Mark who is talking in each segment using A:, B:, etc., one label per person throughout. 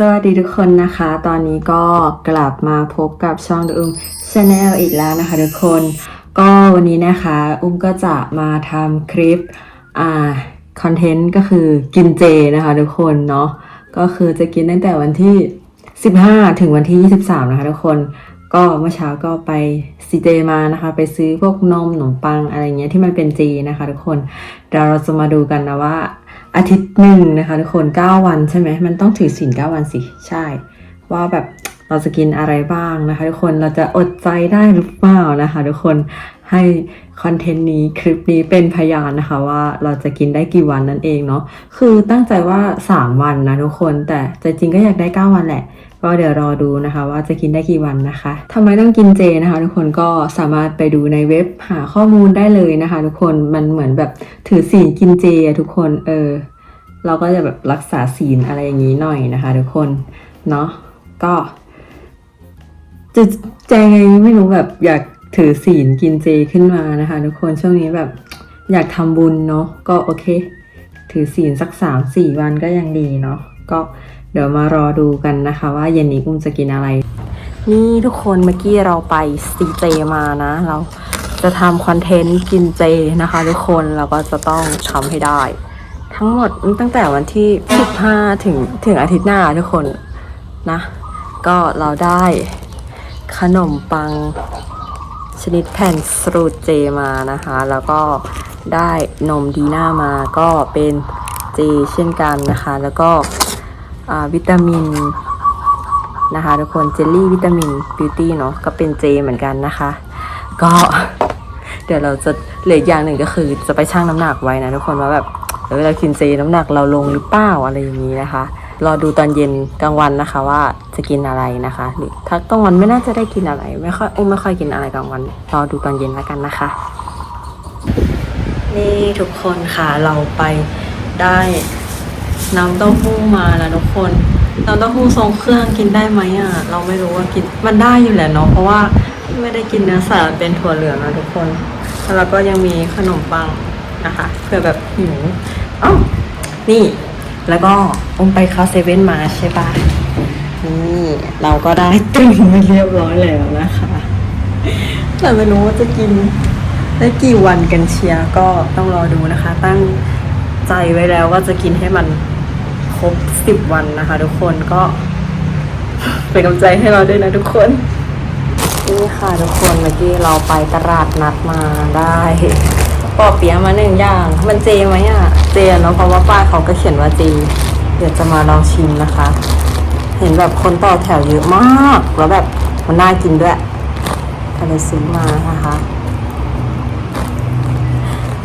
A: สวัสดีทุกคนนะคะ ตอนนี้ก็กลับมาพบกับช่องดูอุ้มชาแนลอีกแล้วนะคะทุกคน ก็วันนี้นะคะ อุ้มก็จะมาทำคลิป อ่า คอนเทนต์ก็คือกินเจนะคะทุกคนเนาะ ก็คือจะกินตั้งแต่วันที่ 15 ถึงวันที่ 23 นะคะทุกคน ก็เมื่อเช้าก็ไป ซีเจมานะคะ ไปซื้อพวกนมขนมปังอะไรเงี้ยที่มันเป็นเจนะคะ ทุกคนเดี๋ยวเราจะมาดูกันนะว่า อาทิตย์หนึ่งนะคะ ทุกคน9วันใช่ไหมมันต้องถือศีล9วันสิใช่ ว่าแบบเราจะกินอะไรบ้างนะคะ ทุกคนเราจะอดใจได้หรือเปล่านะคะ ทุกคนให้คอนเทนต์นี้คลิปนี้เป็นพยานนะคะว่าเราจะกินได้กี่วันนั่นเองเนาะคือตั้งใจว่า 3 วันนะทุกคนแต่ใจจริงก็อยากได้ 9 วันแหละ ก็เดี๋ยวรอดูนะคะว่าจะกินได้กี่วันนะคะทำไมต้องกินเจนะคะ ทุกคนก็สามารถไปดูในเว็บหาข้อมูลได้เลยนะคะ ทุกคนมันเหมือนแบบถือศีลกินเจอะทุกคนเออเราก็จะแบบรักษาศีลอะไรอย่างนี้หน่อยนะคะ ทุกคนเนาะก็จะใจไงไม่รู้แบบอยากถือศีลกินเจขึ้นมานะคะ ทุกคนช่วงนี้แบบอยากทำบุญเนาะก็โอเค ถือศีลสักสามสี่วันก็ยังดีเนาะก็ เดี๋ยวมารอดูกันนะคะ ว่าเย็นนี้กุ้มจะกินอะไร นี่ทุกคนเมื่อกี้เราไปซีเจมานะ เราจะทำคอนเทนต์กินเจนะคะ ทุกคนเราก็จะต้องทำให้ได้ ทั้งหมดตั้งแต่วันที่ 15 ถึงถึงอาทิตย์หน้าทุกคนนะ ก็เราได้ขนมปังชนิดแผ่นสรูเจมานะคะ แล้วก็ได้นมดีน่ามาก็เป็นเจเช่นกันนะคะ แล้วก็ วิตามินนะคะทุกคนเจลลี่วิตามินบิวตี้เนาะก็เป็นเจเหมือนกันนะคะ ก็เดี๋ยวเราจะเหลืออย่างหนึ่งก็คือจะไปชั่งน้ำหนักไว้นะทุกคนว่าแบบเออเรากินเจน้ำหนักเราลงหรือเปล่าอะไรอย่างนี้นะคะ รอดูตอนเย็นกลางวันนะคะว่าจะกินอะไรนะคะหรือถ้ากลางวันไม่น่าจะได้กินอะไรไม่ค่อยอุ้มไม่ค่อยกินอะไรกลางวันรอดูตอนเย็นแล้วกันนะคะ นี่ทุกคนค่ะเราไปได้ น้ำเต้าหู้มาแล้วทุกคนน้ำเต้าหู้ทรงเครื่องกินได้ไหมอะ เราไม่รู้ว่ากินมันได้อยู่แหละเนาะเพราะว่าไม่ได้กินเนื้อสัตว์เป็นถั่วเหลืองนะทุกคนแล้วเราก็ยังมีขนมปังนะคะเผื่อแบบหิวอ้าวนี่ แล้วก็อมไปเข้าเซเว่นมาใช่ปะนี่เราก็ได้ตึงมาเรียบร้อยแล้วนะคะแต่ไม่รู้ว่าจะกินได้กี่วันกันเชียร์ก็ต้องรอดูนะคะ ตั้งใจไว้แล้วว่าจะกินให้มัน ครบสิบวันนะคะ ทุกคนก็เป็นกำลังใจให้เราด้วยนะทุกคนนี่ค่ะทุกคนเมื่อกี้เราไปตลาดนัดมาได้ปอเปี๊ยะมาหนึ่งอย่าง มันเจไหมอะ เจเนาะเพราะว่าป้าเขาก็เขียนว่าเจเดี๋ยวจะมาลองชิมนะคะ เห็นแบบคนต่อแถวเยอะมาก แล้วแบบมันน่ากินด้วยก็เลยซื้อมานะคะ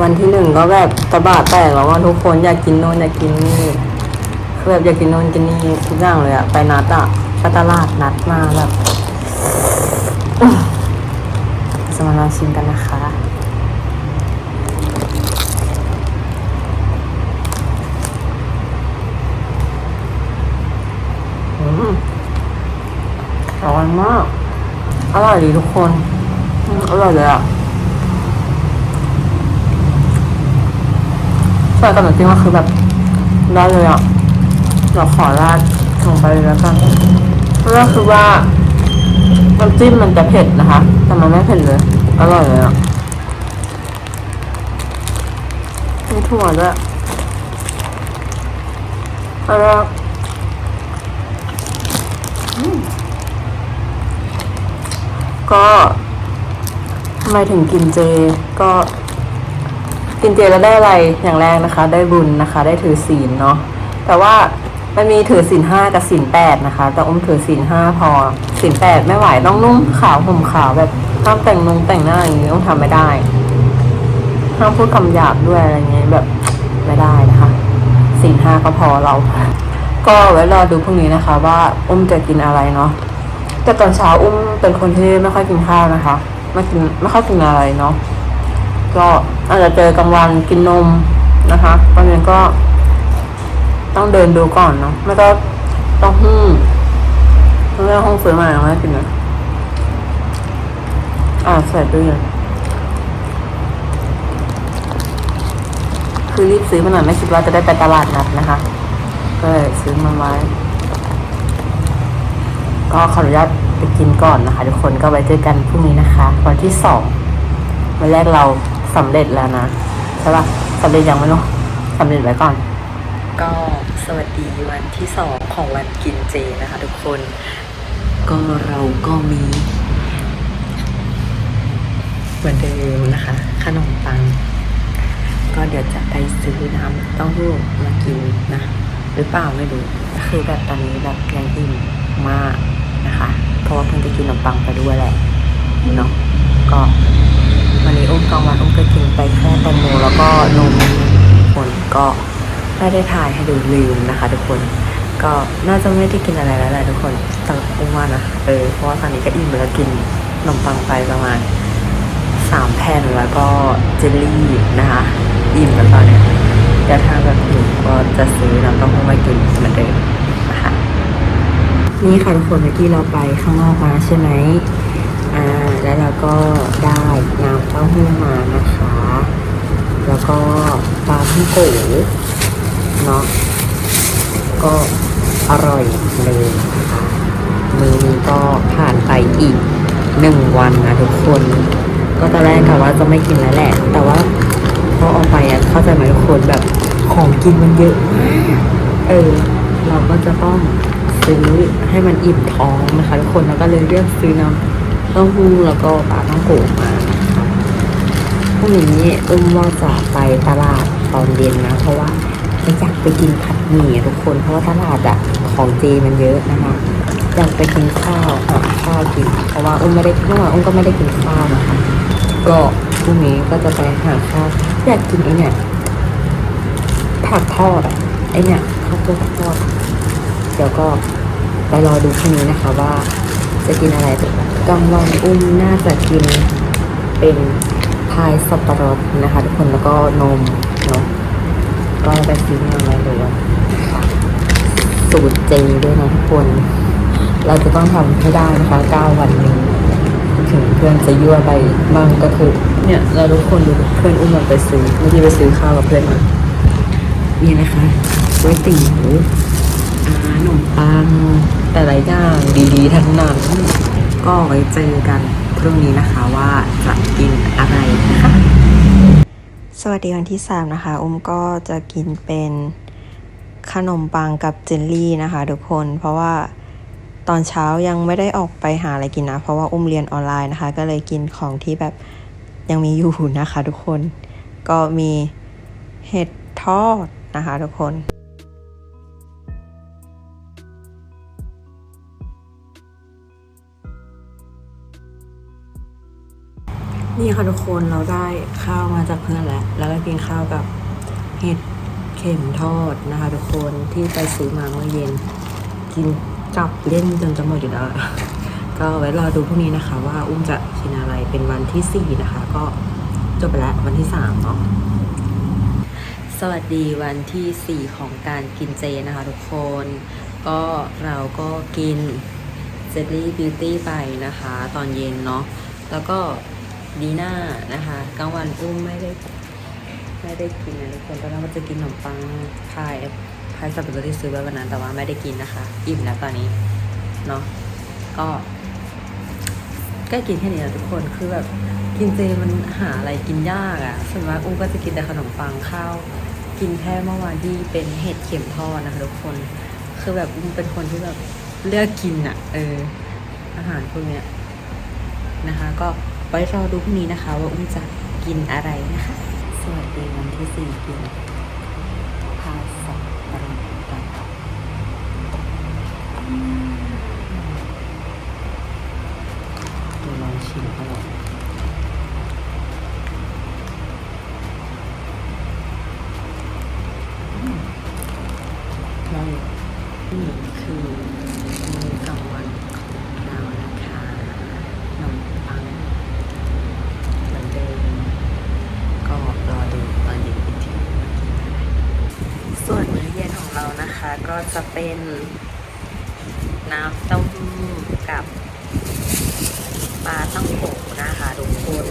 A: วันที่หนึ่งก็แบบตะบะแตกแล้วว่าทุกคนอยากกินโน่นอยากกินนี่ คือแบบอยากกินโน่นกินนี่ทุกอย่างเลยอะไปนัดอะไปตลาดนัดมาแบบจะมาลองชิมกันนะคะอร่อยมาก อร่อยดีทุกคน อร่อยเลยอะใส่กับน้ำจิ้มก็คือแบบได้เลยอะ เราขอราดลงไปเลยแล้วกันเพราะว่าคือว่าน้ำจิ้มมันจะเผ็ดนะคะ แต่มันไม่เผ็ดเลย อร่อยเลยอะมีถั่วด้วยอร่อยก็ทำไมถึงกินเจ ก็ กินเจแล้วได้อะไรอย่างแรกนะคะ ได้บุญนะคะ ได้ถือศีลเนาะแต่ว่า มันมีถือศีลห้ากับศีลแปดนะคะ แต่อุ้มถือศีลห้าพอศีลแปดไม่ไหวต้องนุ่งขาวห่มขาวแบบห้ามแต่งนุ่งแต่งหน้าอย่างนี้ต้องทำไม่ได้ห้ามพูดคำหยาบด้วยอะไรเงี้ยแบบไม่ได้นะคะศีลห้าก็พอเรา ก็ไว้รอดูพรุ่งนี้นะคะ ว่าอุ้มจะกินอะไรเนาะแต่ตอนเช้าอุ้มเป็นคนที่ไม่ค่อยกินข้าวนะคะไม่กินไม่ค่อยกินอะไรเนาะก็อาจจะเจอกลางวันกินนมนะคะตอนนี้ก็ ต้องเดินดูก่อนเนาะไม่ก็ต้องหุ้มเพราะว่าห้องซื้อมาไม่ได้กินนะอ่าใส่ตู้เย็นคือรีบซื้อมาหน่อยไม่คิดว่าจะได้ไปตลาดนัดนะคะก็เลยซื้อมาไว้ก็ขออนุญาตไปกินก่อนนะคะ ทุกคนก็ไว้เจอกันพรุ่งนี้นะคะ วันที่สองวันแรกเราสำเร็จแล้วนะใช่ปะสำเร็จยังไม่รู้สำเร็จไว้ก่อน ก็สวัสดีวันที่สองของวันกินเจนะคะทุกคน ก็เราก็มี เหมือนเดิมนะคะ ขนมปัง ก็เดี๋ยวจะไปซื้อน้ำเต้าหู้มากินนะ หรือเปล่าไม่รู้คือแบบตอนนี้แบบยังอิ่มมากนะคะ เพราะว่าเพิ่งจะกินขนมปังไปด้วยแหละเนาะก็วันนี้อุ้มกลางวันอุ้มก็กินไปแค่แตงโมแล้วก็นมผลก็ ไม่ได้ถ่ายให้ดูลืมนะคะ ทุกคนก็น่าจะไม่ได้กินอะไรแล้วแหละทุกคนตั้งอุ้มว่านะเออเพราะว่าตอนนี้ก็อิ่มแล้วกินขนมปังไปประมาณสามแผ่นแล้วก็เจลลี่นะคะ อิ่มแล้วตอนนี้ยเดี๋ยวถ้าแบบหิวก็จะซื้อน้ำเต้าหู้มากินเหมือนเดิมนะคะนี่ค่ะทุกคนเมื่อกี้เราไปข้างนอกมาใช่ไหมอ่าแล้วเราก็ได้น้ำเต้าหู้มานะคะ แล้วก็ปลาท่องโก เนาะก็อร่อยเลยนะคะมือนี้ก็ผ่านไปอีกหนึ่งวันนะทุกคน ก็ตอนแรกกะว่าจะไม่กินแล้วแหละ แต่ว่าพอเอาไปอะเข้าใจไหมทุกคนแบบของกินมันเยอะมากเออ เราก็จะต้องซื้อให้มันอิ่มท้องนะคะทุกคนแล้วก็เลยเลือกซื้อน้ำต้าหู้แล้วก็ปลาต้องโกมาพรุ่งนี้อุ้มว่าจะไปตลาดตอนเย็นนะ เพราะว่า อยากไปกินผัดหมี่ทุกคน เพราะว่าตลาดอะของเจมันเยอะนะคะอยากไปกินข้าวหาข้าวกิน เพราะว่าอุ้มไม่ได้เมื่อวานอุ้มก็ไม่ได้กินข้าวนะคะก็พรุ่งนี้ก็จะไปหาข้าวอยากกินไอ้เนี่ยผักทอดอะไอเนี่ยข้าวโพดทอดเดี๋ยวก็ไปรอดูพรุ่งนี้นะคะว่าจะกินอะไรกลางวันอุ้มน่าจะกินเป็นพายสับปะรดนะคะ ทุกคนแล้วก็นมเนาะ ก็ไปซื้อมาไว้เลยนะคะสูตรเจด้วยนะทุกคน เราจะต้องทำให้ได้นะคะ9วันนี้ถึงเพื่อนจะยั่วไปบ้างก็คือ เนี่ย เราทุกคนดูเพื่อนอุ้มมันไปซื้อเมื่อกี้ไปซื้อข้าวกับเพื่อนมานี่นะคะก๋วยเตี๋ยวขนมปังแต่หลายอย่างดีๆ ทั้งนั้น ก็ไว้เจอกันพรุ่งนี้นะคะว่าจะกินอะไรนะคะ สวัสดีวันที่ 3 นะคะ อุ้มก็จะกินเป็นขนมปังกับเจลลี่นะคะ ทุกคน เพราะว่าตอนเช้ายังไม่ได้ออกไปหาอะไรกินนะ เพราะว่าอุ้มเรียนออนไลน์นะคะ ก็เลยกินของที่แบบยังมีอยู่นะคะ ทุกคน ก็มีเห็ดทอดนะคะ ทุกคน นี่ค่ะทุกคนเราได้ข้าวมาจากเพื่อนแล้ว แล้วก็กินข้าวกับเห็ดเข็มทอดนะคะ ทุกคนที่ไปซื้อมาเมื่อเย็น กินจับเล่นจนจะหมดอยู่แล้วก็ไว้รอดูพรุ่งนี้นะคะ ว่าอุ้มจะกินอะไรเป็นวันที่สี่นะคะ ก็จบไปแล้ววันที่สามเนาะสวัสดีวันที่สี่ของการกินเจนะคะทุกคน ก็เราก็กินเจลลี่บิวตี้ไปนะคะ ตอนเย็นเนาะแล้วก็ ดีน่านะคะกลางวันอุ้มไม่ได้ไม่ได้กินนะทุกคนตอนแรกว่าจะกินขนมปังพายพายสับปะรดที่ซื้อไว้วันนั้นแต่ว่าไม่ได้กินนะคะ อิ่มแล้วตอนนี้เนาะก็ก็กินแค่นี้แหละทุกคนคือแบบกินเจมันหาอะไรกินยากอะ่ะส่วนมากอุ้มก็จะกินแต่ขนมปังข้าว กินแค่เมื่อวานที่เป็นเห็ดเข็มทอดนะคะทุกคนคือแบบอุ้มเป็นคนที่แบบเลือกกินอะ่ะ เออ อาหารพวกเนี้ยนะคะ ก็ ไว้รอดูพรุ่งนี้นะคะ ว่าอุ้มจะกินอะไรนะคะ สวัสดีวันที่สี่กินพาสับปะรดกันเดี๋ยวลองชิมอร่อยอืมได้นี่คือมือกลางวันของเรานะคะขนมปังเหมือนเดิม ก็รอดูตอนเย็นอีกทีส่วนมื้อเย็นของเรานะคะ ก็ จะเป็นน้ำเต้าหู้กับปลาตั้งโกนะคะทุกคน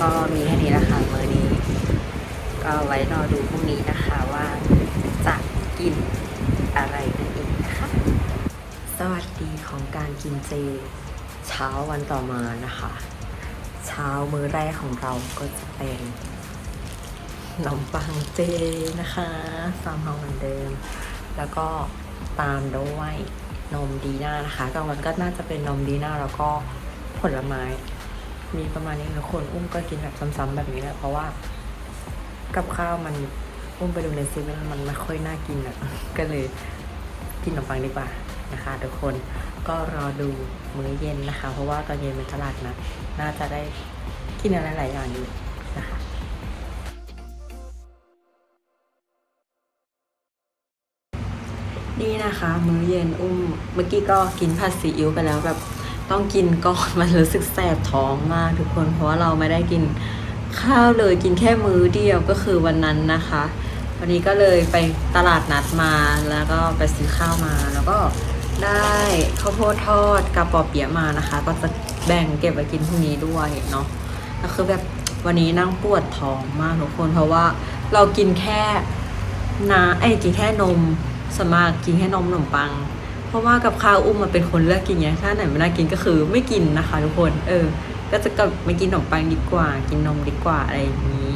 A: ก็มีแค่นี้นะคะมื้อนี้ ก็ไว้รอดูพรุ่งนี้นะคะว่าจะกินอะไรนั่นเองนะคะ สวัสดีของการกินเจ เช้าวันต่อมานะคะ เช้ามื้อแรกของเราก็จะเป็นขนมปังเจนะคะฟามเฮาเหมือนเดิม แล้วก็ตามด้วยนมดีน่านะคะกลางวันก็น่าจะเป็นนมดีน่าแล้วก็ผลไม้ มีประมาณนี้ทุกคนอุ้มก็กินแบบซ้ำๆแบบนี้แหละเพราะว่า กับข้าวมันอุ้มไปดูในเซเว่นมันไม่ค่อยน่ากินอะก็เลยกินขนมปังดีกว่านะคะทุกคนก็รอดูมื้อเย็นนะคะ เพราะว่าตอนเย็นเป็นตลาดนะน่าจะได้กินอะไรหลายอย่างอยู่นะคะ มื้อเย็นอุ้มเมื่อกี้ก็กินผัดซีอิ๊วไปแล้วแบบต้องกินก่อนมันรู้สึกแสบท้องมากทุกคน เพราะว่าเราไม่ได้กินข้าวเลยกินแค่มื้อเดียวก็คือวันนั้นนะคะ วันนี้ก็เลยไปตลาดนัดมาแล้วก็ไปซื้อข้าวมาแล้วก็ได้ข้าวโพดทอดกับปอเปี๊ยะมานะคะ ก็จะแบ่งเก็บไว้กินพรุ่งนี้ด้วยเนาะก็คือแบบวันนี้นั่งปวดท้องมากทุกคน เพราะว่าเรากินแค่น้ำไอ้กินแค่นม สวนมากกินแค่นมขนมปัง เพราะว่ากับข้าวอุ้มมันเป็นคนเลือกกินไงถ้าไหนไม่น่ากินก็คือไม่กินนะคะทุกคนเออ ก็จะกลับมากินขนมปังดีกว่า กินนมดีกว่าอะไรอย่างนี้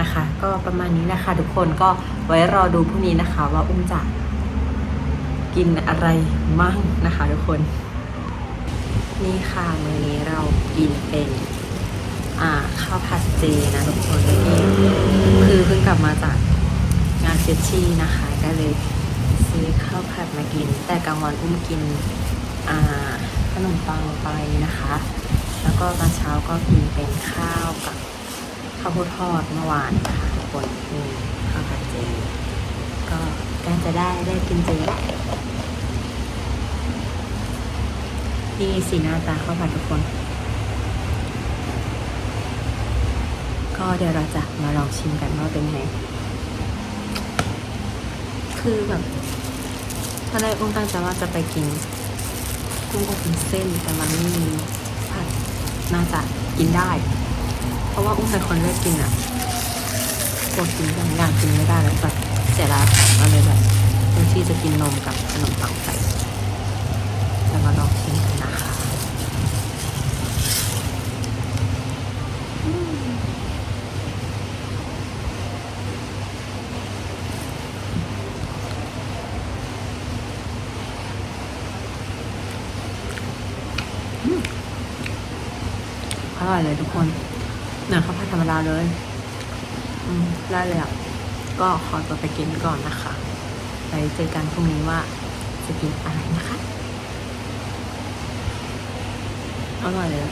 A: นะคะ ก็ประมาณนี้นะคะ ทุกคนก็ไว้รอดูพรุ่งนี้นะคะ ว่าอุ้มจะกินอะไรมั่งนะคะ ทุกคน นี่ค่ะมื้อนี้เรากินเป็นอ่าข้าวผัดเจนะทุกคนก็คือเพิ่งกลับมาจากงานเฟชชี่นะคะก็เลย ซื้อข้าวผัดมากิน แต่กลางวันอุ้มกินขนมปังไปนะคะ แล้วก็ตอนเช้าก็กินเป็นข้าวกับข้าวโพดทอดเมื่อวานนะคะทุกคนนี่ข้าวผัดเจก็กล้จะได้ได้กินเจนี่สีหน้าตาข้าวผัดทุกคน ก็เดี๋ยวเราจะมาลองชิมกันว่าเป็นไงคือแบบ ตอนแรกอุ้งตั้งใจว่าจะไปกินกุ้งอบวุ้นเส้นแต่มันไม่มีผัดน่าจะกินได้ เพราะว่าอุ้งเป็นคนเลือกกินอะกลัวกินบางอย่างกินไม่ได้แล้วแบบเสียดายของก็เลยแบบเลือกที่จะกินนมกับขนมปังไปจะมาลองชิมกันนะคะ อร่อยเลยทุกคนเหมือข้าวผัดธรรมดาเลย อืมได้เลยอะ ก็ขอตัวไปกินก่อนนะคะ ไปเจอกันพรุ่งนี้ว่าจะกินอะไรนะคะ อร่อยเลย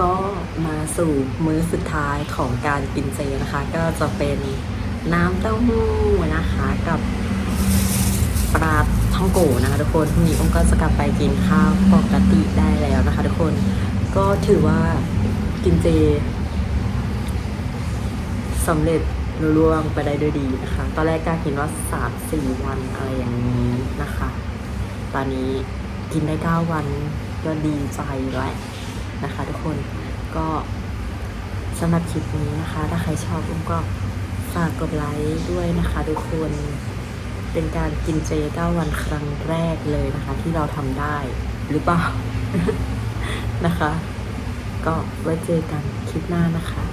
A: ก็มาสู่มื้อสุดท้ายของการกินเจนะคะ ก็จะเป็นน้ำเต้าหู้นะคะกับปลาท่องโกนะคะทุกคนพรุ่งนี้องก็จะกลับไปกินข้าวปกติได้แล้วนะคะ ทุกคนก็ถือว่ากินเจสำเร็จรุ่ร่วงไปได้ด้วยดีนะคะ ตอนแรกกล้าคิดว่าสามสี่วันอะไรอย่างนี้นะคะ ตอนนี้กินได้เก้าวันก็ดีใจแล้ว นะคะทุกคนก็สำหรับคลิปนี้นะคะ ถ้าใครชอบอุ้มก็ฝากกดไลค์ด้วยนะคะทุกคนเป็นการกินเจเก้าวันครั้งแรกเลยนะคะ ที่เราทำได้หรือเปล่านะคะ ก็ไว้เจอกันคลิปหน้านะคะ